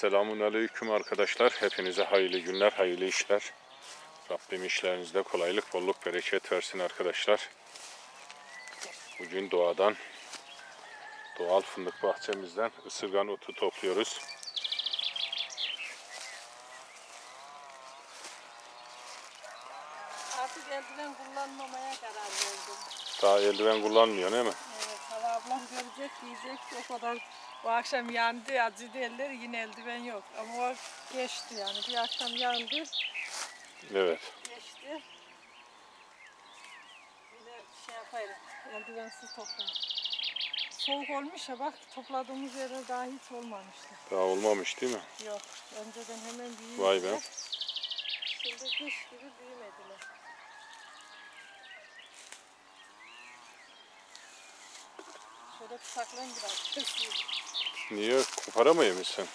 Selamun Aleyküm arkadaşlar. Hepinize hayırlı günler, hayırlı işler. Rabbim işlerinizde kolaylık, bolluk, bereket versin arkadaşlar. Bugün doğadan, doğal fındık bahçemizden ısırgan otu topluyoruz. Artık eldiven kullanmamaya karar verdim. Daha eldiven kullanmıyor değil mi? Görecek, diyecek o kadar bu akşam yandı, acı derler yine eldiven yok. Ama o geçti yani bir akşam yandı, Evet. geçti. Yine şey yapayım, eldivensiz toplayayım. Soğuk olmuş ya bak topladığımız yere daha hiç olmamıştı. Daha olmamış değil mi? Yok, önceden hemen büyüdü. Vay be. Şimdi kış gibi büyümediler. Şöyle saklayın biraz. Kesiyor. Niye? Koparamayayım mısın?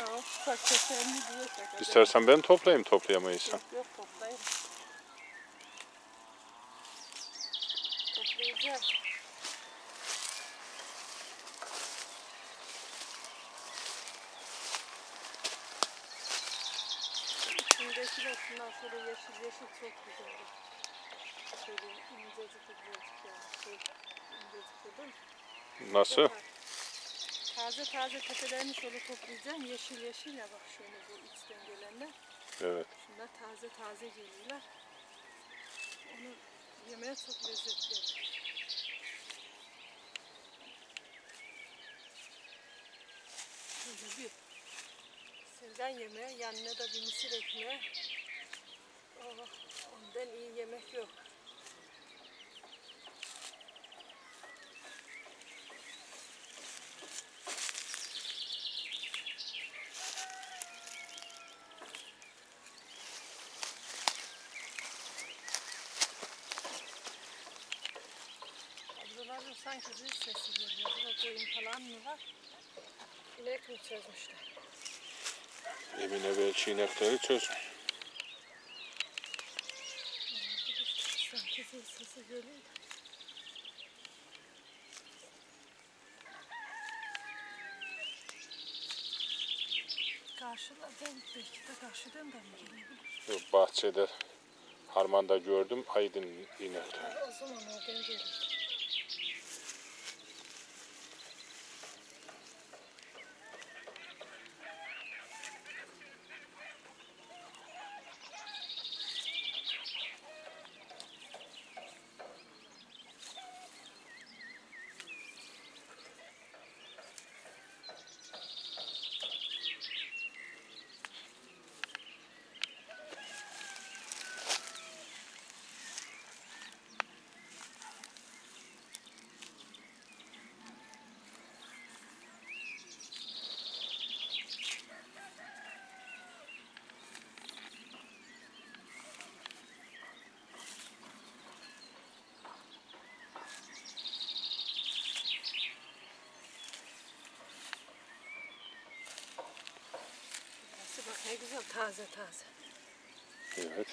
Yok, ufak keserini diye çekelim. İstersen ben toplayayım toplayamayızsan. Yok yok toplayayım. Toplayacağım. De şundan şöyle yeşil yeşil çok güzel. Şöyle incecik incecik yani şey incecik dedim. Nasıl? Taze taze tepelerini şöyle toplayacağım. Yeşil yeşil ya bak şöyle bu içten gelenler. Evet. Şunlar taze taze geliyorlar. Onu yemeye çok lezzetli. Böyle bir sirden yemeğe yanına da bir mısır ekmeği. Oh, ondan iyi yemek yok. Sanki bir sesi geliyor. Burada koyun falan mı var? İnek mi çözmüşler? Emine belki inekleri çözmüş. Sanki zil sesi geliyor. Karşılardan belki de karşıdan da mı gelebilir? Bahçede harmanda gördüm aydın inekleri. O zaman oradan gelir. Burası bak ne güzel taze taze. Evet.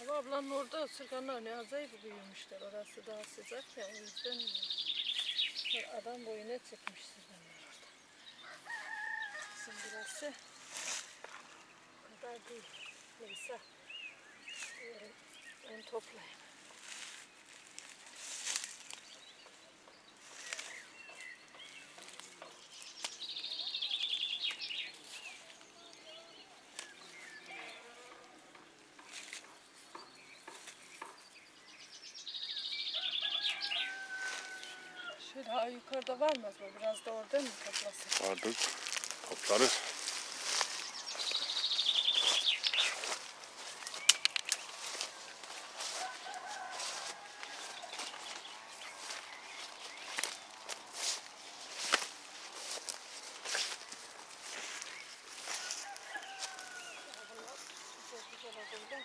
Ama ablanın orada ısırganlar ne acayip büyümüşler. Orası daha sıcak ya o yüzden Bak Adam boyuna çıkmış ısırganlar orada. Bizim burası kadar değil. Neyse. Yarın onu toplayayım. Ha, yukarıda var mı? Biraz da orada mı toplasak? Vardık. Toplarız. Bunlar güzel güzel adında.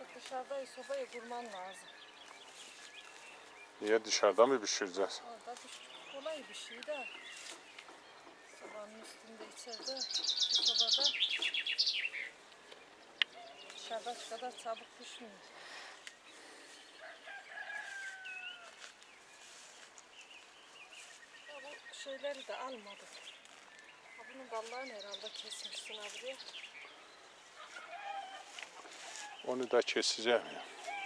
Artık dışarıda sobayı kurman lazım. Niye dışarıda mı pişireceğiz? Orada bir kolay bir şey de. Sobanın üstünde içeride bu sobada dışarıdaki kadar çabuk pişmiyor. Ya bu şeyleri de almadık. Ha bunun dallarını herhalde kesmişsin abi. Onu da keseceğim.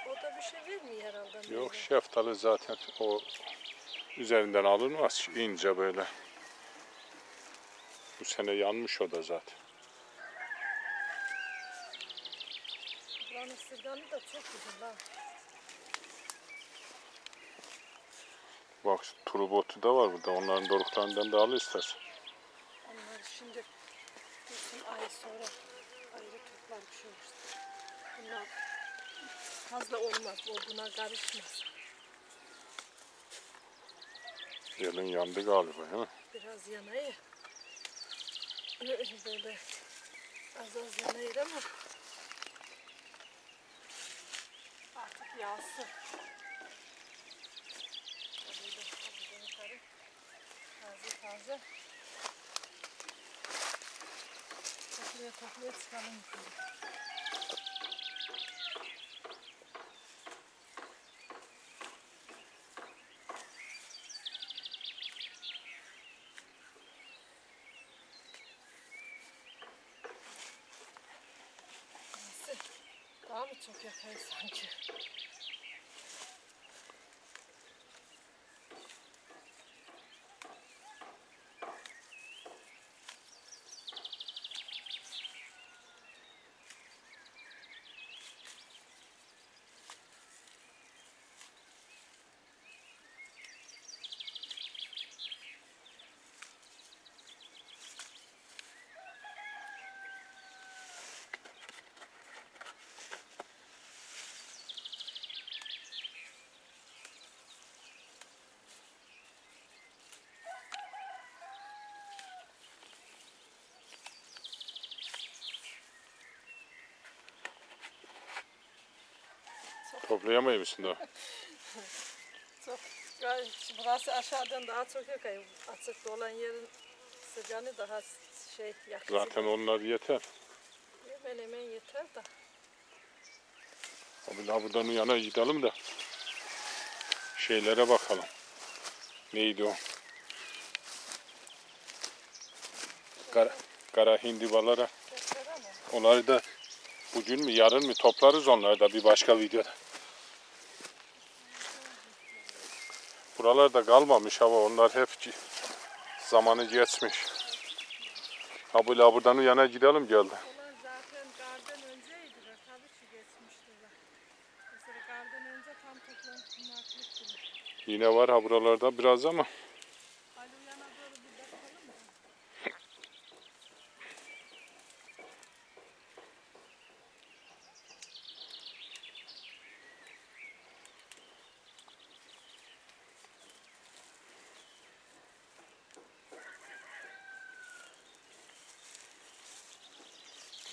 O da bir şey vermiyor herhalde. Yok şeftali zaten o üzerinden alınmaz. ince böyle. Bu sene yanmış o da zaten. Buranın sırganı da çok güzel ha. Bak turu botu da var burada. Onların doruklarından da al istersen. Onları şimdi dursun ay sonra ayrı toplar bir Bunlar fazla olmaz. O buna karışmaz. Elin yandı galiba değil mi? Biraz yanayı. Böyle az az yanayır ama artık yağsın. Taze taze topluya topluya çıkalım Daha mı çok yakayız sanki? Toplayamayı mısın daha? Çok burası aşağıdan daha çok yakayım. Açıkta olan yerin sıcağını daha şey yakıcı. Zaten onlar yeter. Hemen hemen yeter de. Abi daha buradan yana gidelim de şeylere bakalım. Neydi o? Kara, kara hindibalara. Yeter ama. Onları da bugün mü yarın mı toplarız onları da bir başka videoda. Buralarda kalmamış hava onlar hep zamanı geçmiş. Ha bu buradan yana gidelim geldi. Yine var ha buralarda biraz ama Ali uyana doğru bir bakalım mı?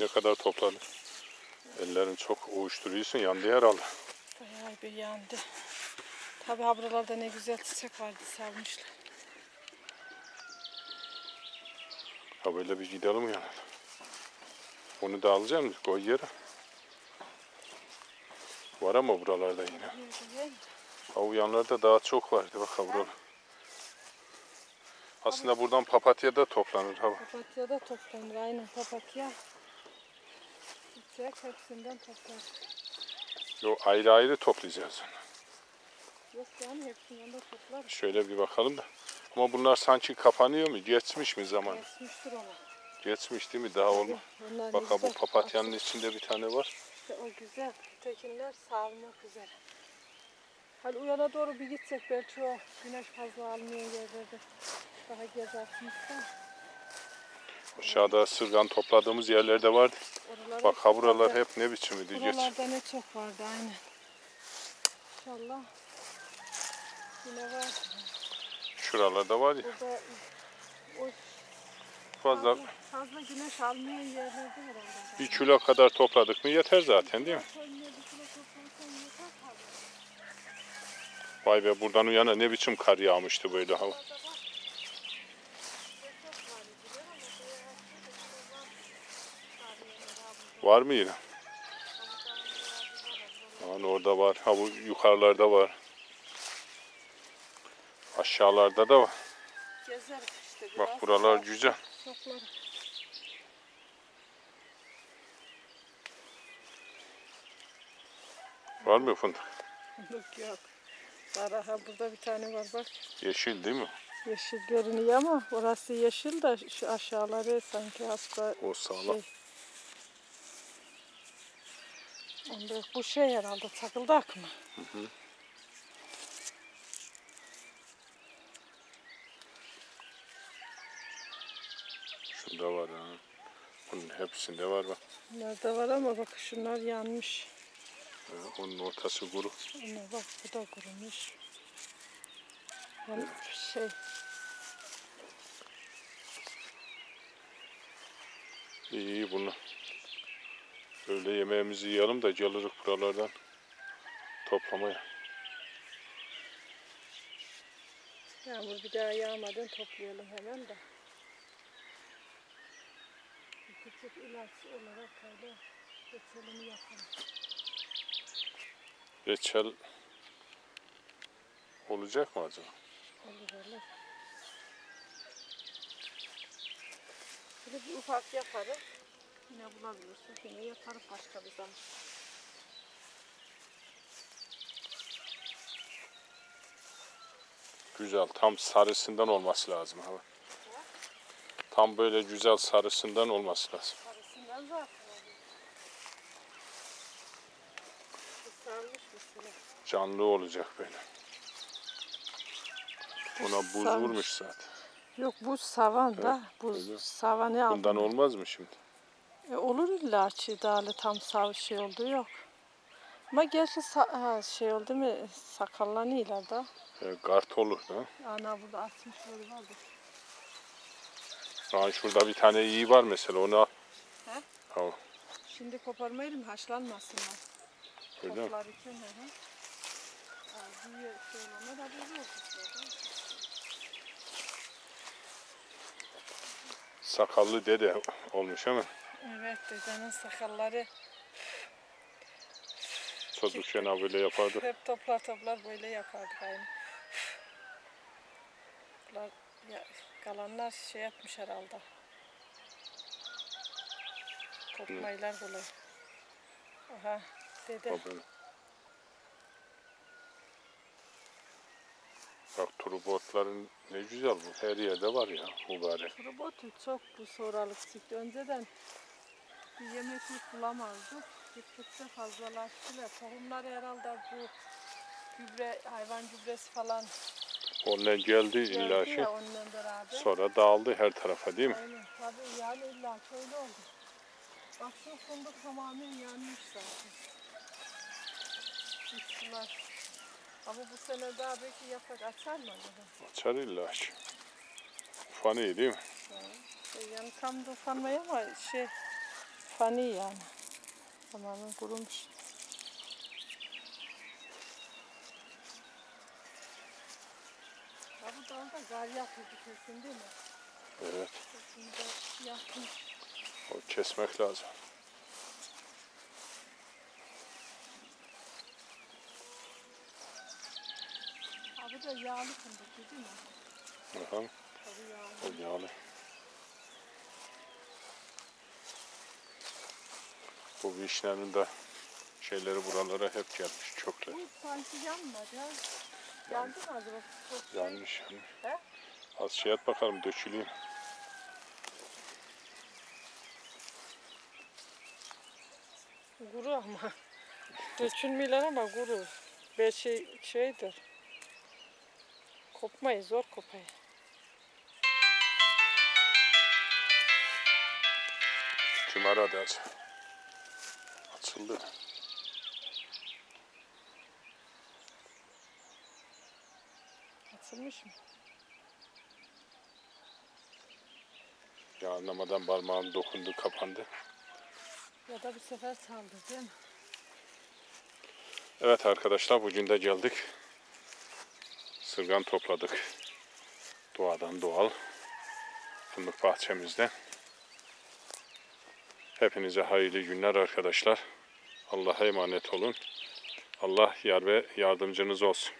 Ne kadar topladın. Ellerin çok uyuşturuyorsun yandı herhalde. Bayağı bir yandı. Tabii ha buralarda ne güzel çiçek vardı salmışlar. Ha böyle bir gidelim yani. Onu da alacağım koy yere. Var ama buralarda yine. Ha o yanlarda daha çok vardı bak ha buralar. Aslında buradan papatya da toplanır ha. Papatya da toplanır. Aynen papatya. Çiçek hepsinden toplanır. Yo ayrı ayrı toplayacağız. Yok yani hepsinden de toplar. Şöyle bir bakalım da. Ama bunlar sanki kapanıyor mu? Geçmiş mi zaman? Geçmiştir ona. Geçmiş değil mi? Daha olma. Ne Bak ha bu güzel papatyanın içinde bir tane var. İşte o güzel. Tekinler sarmak üzere. Hadi uyana doğru bir gitsek belki o güneş fazla almayan yerlerde daha gezersiniz de. Aşağıda sırgan topladığımız yerlerde vardı. Oralar Bak ha buralar hep ne biçimiydi geç. Buralarda ne çok vardı aynen. İnşallah yine var. Şuralarda var ya. Burada o fazla Fazla, fazla güneş almayan yerlerde herhalde. bir kilo kadar topladık mı yeter zaten değil mi? Vay be buradan uyana ne biçim kar yağmıştı böyle hava. Orada bak. Yatak var idiler ama bu Var mı yine? Yani orada var. Ha bu yukarılarda var. Aşağılarda da var. Gezeriz işte biraz. Bak buralar güzel. Toplarız. Var mı fındık? Yok yok. Var aha burada bir tane var bak. Yeşil değil mi? Yeşil görünüyor ama orası yeşil de şu aşağıları sanki hasta O sağlam. şey. Onda bu şey herhalde takıldak mı? Şunda var ha. Bunun hepsinde var bak. Nerede var ama bak şunlar yanmış. Ha, Onun ortası kuru. Ona bak bu da kurumuş. Yani şey İyi iyi bunu. Öyle yemeğimizi yiyelim de geliriz buralardan toplamaya. yağmur bir daha yağmadan toplayalım hemen de. Bir Küçük ilaç olarak öyle reçelini yapalım. Reçel olacak mı acaba? Olur olur. Böyle bir ufak yaparız. Yine bulabilirsek yine yaparız başka bir zaman. Güzel. Tam sarısından olması lazım. Ha. Tam böyle güzel sarısından olması lazım. Arasından zaten. Canlı olacak böyle. Ona buz Sarmış. vurmuş zaten. Yok bu savan da. Bu öyle. savanı aldım. Bundan olmaz mı şimdi? E, olur illa çiğdali tam sav şey oldu yok. Ama gerçi sa- ha, şey oldu mu sakallanıyorlar da. E, kart olur da. Ana burada asmışları vardı. Ha, şurada bir tane iyi var mesela onu al. He? Tamam. Şimdi koparmayalım haşlanmasınlar. Öyle mi? Toplarken he. Ha, büyüyor söyleme de böyle oldu. Sakallı dede olmuş ama Evet dedenin sakalları çocukken ha böyle yapardı. hep toplar toplar böyle yapardık aynı. Bunlar, ya, kalanlar şey yapmış herhalde. Kopmaylar böyle. Aha dede. Bak trubotların ne güzel bu. Her yerde var ya mübarek. Robotu çok bu sonralık çıktı. Önceden bir yemeklik bulamazdık. Gittikçe fazlalaştılar. Tohumlar herhalde bu gübre, hayvan gübresi falan Ondan geldi geldi illa ki. ya onunla beraber. Sonra dağıldı her tarafa değil mi? Aynen. Tabii yani illa öyle oldu. Bak şu fındık tamamen yanmış zaten. Üstüler. Ama bu sene daha belki yaprak açar mı acaba? Açar illa ki. Ufan iyi değil mi? Yani tam da ufanmaya ama şey fani yani. Tamamen kurumuş. Ya bu dalda gar yapıldı kesin değil mi? Evet. Kesin yapmış. O kesmek lazım. Abi de yağlı fındık değil mi? Aha, Tabii yağlı. o yağlı. Bu vişnenin de şeyleri buralara hep gelmiş çökler. Bu sanki yanmadı ya. Yandı mı acaba? Çok Yanmış yanmış. He? Az şey at bakalım döküleyim. Kuru ama. Dökülmüyorlar ama kuru. Belki şey, şeydir. Kopmayı zor kopayı. Kim aradı acaba? Açıldı. Açılmış mı? Ya anlamadan parmağım dokundu kapandı. Ya da bir sefer saldırdım. Evet arkadaşlar bugün de geldik. Sırgan topladık. Doğadan doğal. Fındık bahçemizde. Hepinize hayırlı günler arkadaşlar. Allah'a emanet olun. Allah yar ve yardımcınız olsun.